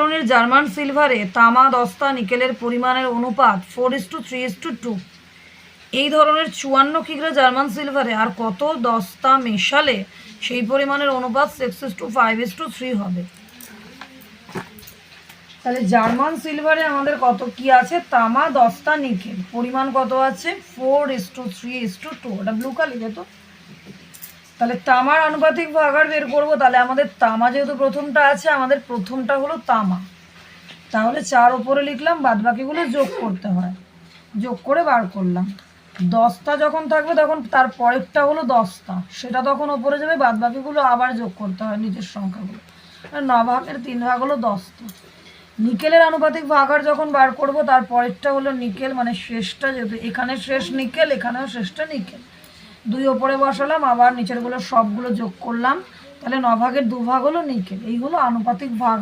ধরনের জার্মান সিলভারে তামা, দস্তা, নিকেলের পরিমাণের অনুপাত four is to three is to two এই ধরনের চুয়ান্ন কিগ্রা জার্মান সিলভারে আর কত দস্তা মেশালে সেই পরিমাণের অনুপাত six is to five is to three হবে। তাহলে জার্মান সিলভারে আমাদের কত কি আছে? তামা, দস্তা, নিকেল। পরিমাণ কত আছে? Four is to three is to two ওটা ব্লু কালিবে তো? তাহলে তামার আনুপাতিক ভাগার বের করব। তাহলে আমাদের তামা যেহেতু প্রথমটা আছে, আমাদের প্রথমটা হলো তামা। তাহলে চার ওপরে লিখলাম বাদ বাকিগুলো যোগ করতে হয়। যোগ করে বার করলাম। দশটা যখন থাকবে তখন তার পরেরটা হলো দশটা। সেটা তখন ওপরে যাবে বাদ বাকিগুলো আবার যোগ করতে হয় নিজের সংখ্যাগুলো। ন ভাগের তিন ভাগ হলো দশটা। নিকেলের আনুপাতিক ভাগার যখন বার করব, তার পরেরটা হলো নিকেল মানে শেষটা যেহেতু এখানে শেষ নিকেল, এখানেও শেষটা নিকেল। দুই ওপরে বসালাম, আবার নিচেরগুলো সবগুলো যোগ করলাম। তাহলে ন ভাগের দু ভাগ হলো নিকেল। এইগুলো আনুপাতিক ভাগ